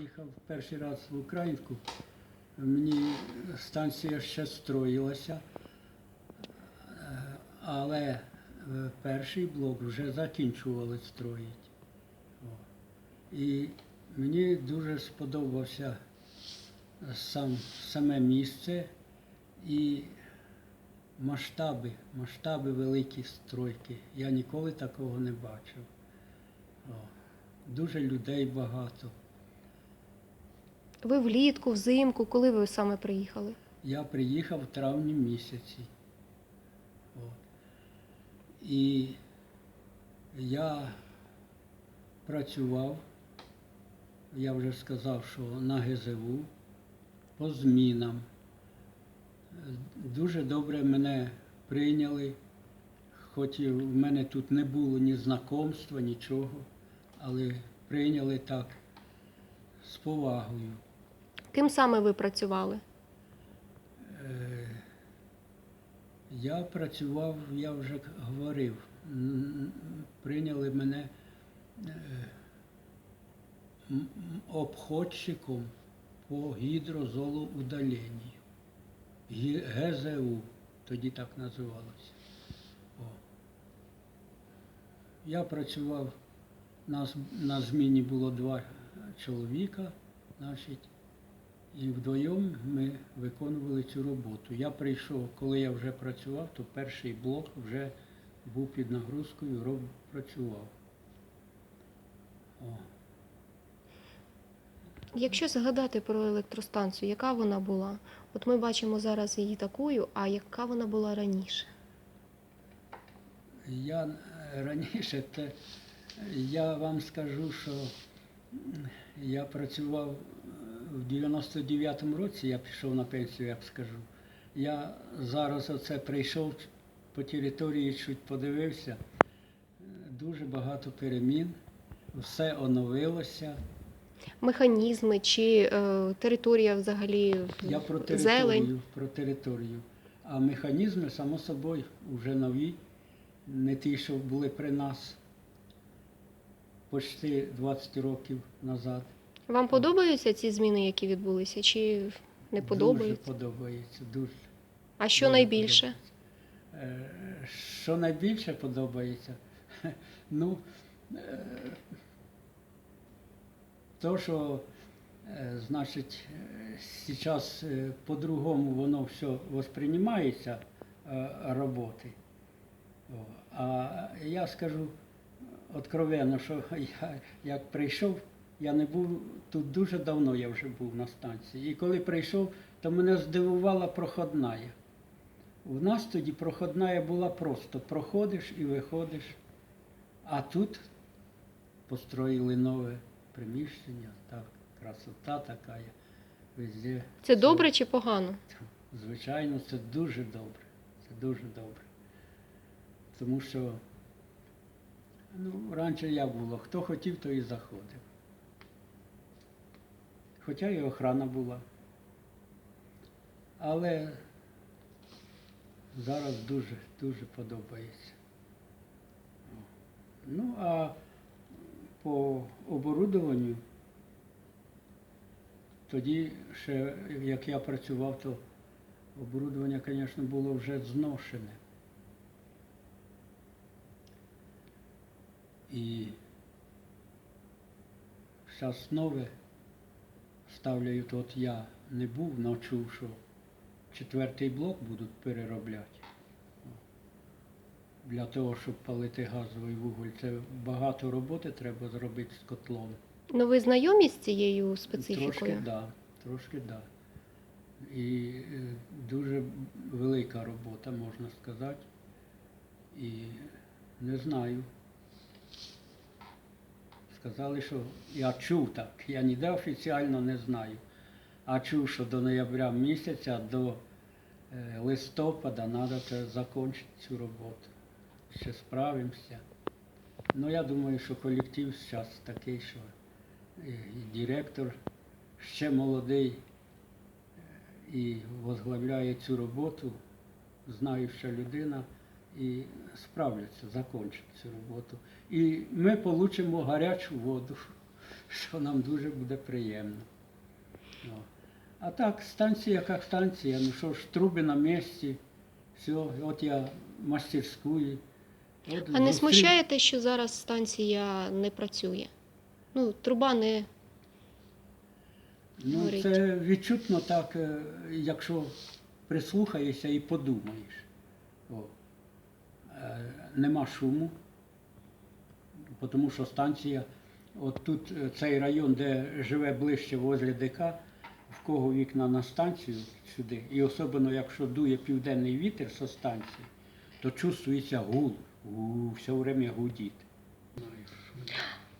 Їхав перший раз в Українку. Мені станція ще строїлася, але е, перший блок вже закінчували строїти. І мені дуже сподобався сам, саме місце і масштаби, масштаби великі стройки. Я ніколи такого не бачив. Дуже людей багато. Ви влітку, взимку, коли ви саме приїхали? Я приїхав в травні місяці. От. І я працював, я вже сказав, що на ГЗУ по змінам. Дуже добре мене прийняли, хоч і в мене тут не було ні знакомства, нічого, але прийняли так з повагою. Ким саме ви працювали? Е, Я працював, я вже говорив, прийняли мене е, обходчиком по гідрозолоудаленню. ГЗУ, тоді так називалося. О. Я працював, нас на зміні було два чоловіка, значить, і вдвоєм ми виконували цю роботу. Я прийшов, коли я вже працював, то перший блок вже був під нагрузкою, роб працював. О. Якщо згадати про електростанцію, яка вона була? От ми бачимо зараз її такою, а яка вона була раніше? Я е, раніше, те, я вам скажу, що я працював в 99-му році, я пішов на пенсію, як скажу. Я зараз оце прийшов по території, чуть подивився. Дуже багато перемін, все оновилося. Механізми чи е, територія взагалі Я про територію, зелень? про територію. А механізми, само собою, вже нові, не ті, що були при нас почти 20 років назад. Вам подобаються ці зміни, які відбулися, чи не подобаються? Дуже подобається, дуже. А що дуже найбільше? подобається. Е, Що найбільше подобається? Ну, е, то, що, е, значить, зараз по-другому воно все восприймається роботи. А я скажу откровенно, що я як прийшов, я не був тут дуже давно, я вже був на станції. І коли прийшов, то мене здивувала проходна. У нас тоді проходна була просто проходиш і виходиш. А тут построїли нове приміщення, так, красота така. Везде. Це добре чи погано? Звичайно, це дуже добре. Це дуже добре. Тому що ну, раніше як було, хто хотів, то і заходив. Хоча і охрана була. Але зараз дуже, дуже подобається. Ну, а по оборудованню тоді ще, як я працював, то оборудовання, звісно, було вже зношене. І зараз нове ставляють, от я не був, але чув, що четвертий блок будуть переробляти. Для того, щоб палити газовий вуголь, це багато роботи треба зробити з котлом. Ну ви знайомі з цією специфікою? Трошки да, трошки да. І е, дуже велика робота, можна сказати. І не знаю. Сказали, що я чув так, я ніде офіціально не знаю. А чув, що до ноября місяця, до е, листопада треба це закінчити цю роботу. Ще справимося. Ну, я думаю, що колектив зараз такий, що і і директор ще молодий е, і возглавляє цю роботу, знаюча людина, і справляться, закінчать цю роботу. І ми отримаємо гарячу воду, що нам дуже буде приємно. О. А так, станція як станція, ну що ж, труби на місці, все, от я мастерськую. От А не смущає те, що зараз станція не працює? Ну, труба не. Ну, горить? це відчутно так, е, якщо прислухаєшся і подумаєш. О. Е, Нема шуму, тому що станція, от тут е, цей район, де живе ближче возле ДК, в кого вікна на станцію сюди, і особливо якщо дує південний вітер зі станції, то чувствується гул, у, все время гудить.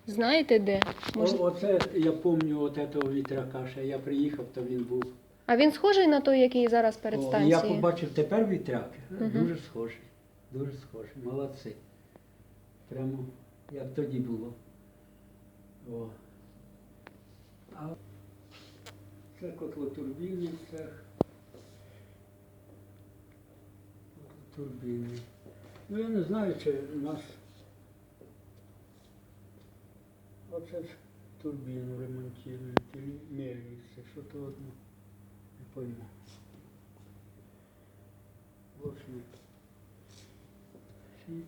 Знаєте де? Може... О, оце я пам'ятаю от этого вітряка, ще я приїхав, то він був. А він схожий на той, який зараз перед О, станцією? Я побачив тепер вітряк. Мгм. Дуже схожий. Дуже схожий. Молодці. Прямо як тоді було. О. А це котлотурбінний цех. Турбіни. Ну я не знаю, чи у нас. Оце ж турбіну ремонтують, чи мельниці, що то одно. Не пойму. Ось. Світ.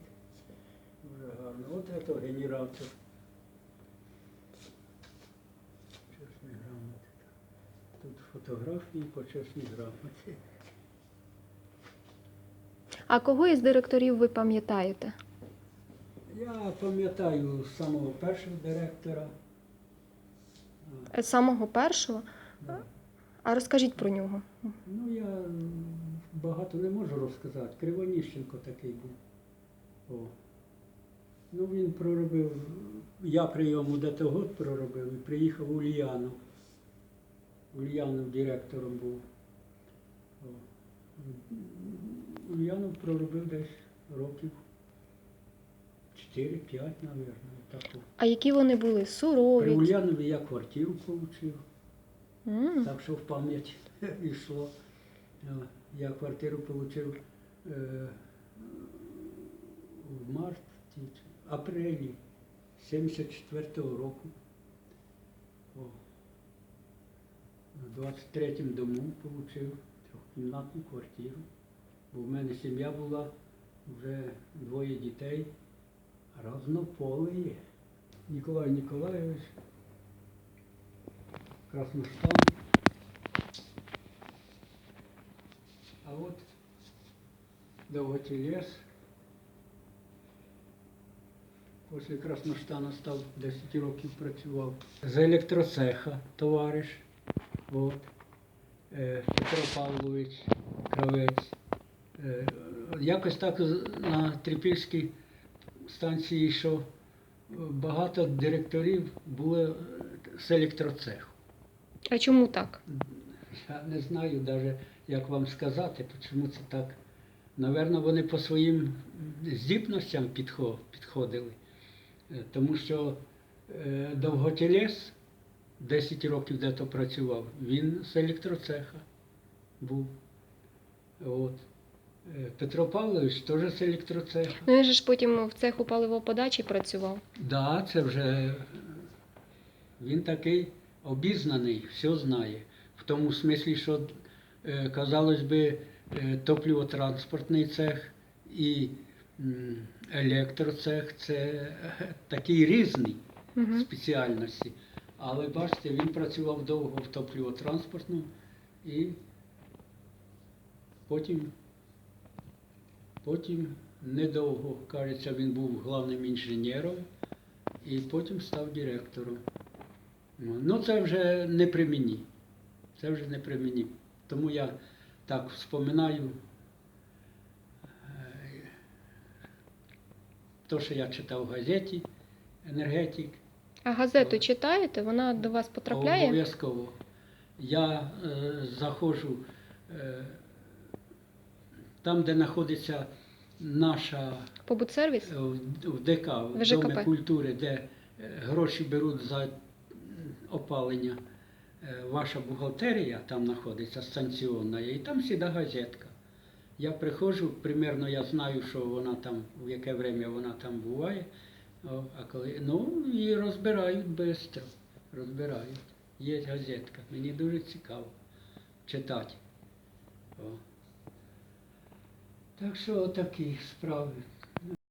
Дуже гарно. От це генератор. Чесні грамоти. Тут фотографії по чесній грамоті. А кого із директорів ви пам'ятаєте? Я пам'ятаю самого першого директора. Е, Самого першого? да. А розкажіть про нього. Ну, я багато не можу розказати. Кривоніщенко такий був. О. Ну, він проробив, я при йому де год проробив і приїхав у Ульянов. Ульянов директором був. О. Ульянов проробив десь років 4-5, мабуть, таку. А які вони були? При Ульянові я квартиру отримав. М. Так що в пам'ять йшло. Я квартиру отримав в марті, апрелі 74-го року. О. В 23-му дому отримав трьохкімнатну квартиру. Бо в мене сім'я була, вже двоє дітей, разнополі. Ніколай Ніколайович, Красноштан. А от Довготілес. Після Красноштана став 10 років працював. З електроцеха товариш. От. Е, Петро Павлович Кравець. Е, Якось так на Трипільській станції, що багато директорів були з електроцеху. А чому так? Я не знаю навіть, як вам сказати, чому це так. Наверно, вони по своїм здібностям підходили. Е, Тому що е, довготілес 10 років де-то працював, він з електроцеха був. От. Е, Петро Павлович теж з електроцеха. Ну він же ж потім в цеху паливоподачі працював. Да, це вже він такий обізнаний, все знає. В тому смислі, що, казалось би, топливотранспортний цех і електроцех це такий різний Угу. спеціальності. Але бачите, він працював довго в топливотранспортному і потім, потім недовго, кажеться, він був главним інженером і потім став директором. Ну, Ну, це вже не при мені. Це вже не при мені. Тому я так вспоминаю то, що я читав в газеті енергетик. А газету читаєте? Вона до вас потрапляє? Обов'язково. Я е, заходжу е, там, де знаходиться наша Побутсервіс? е, в в ДК, в ВЖКП. Домі культури, де е, гроші беруть за опалення. Е, Ваша бухгалтерія там знаходиться станціонна, і там сіда газетка. Я приходжу, примерно я знаю, що вона там, в яке время вона там буває. А коли, Ну її розбирають бистро, розбирають. Є газетка. Мені дуже цікаво читати. О. Так що отакі справи.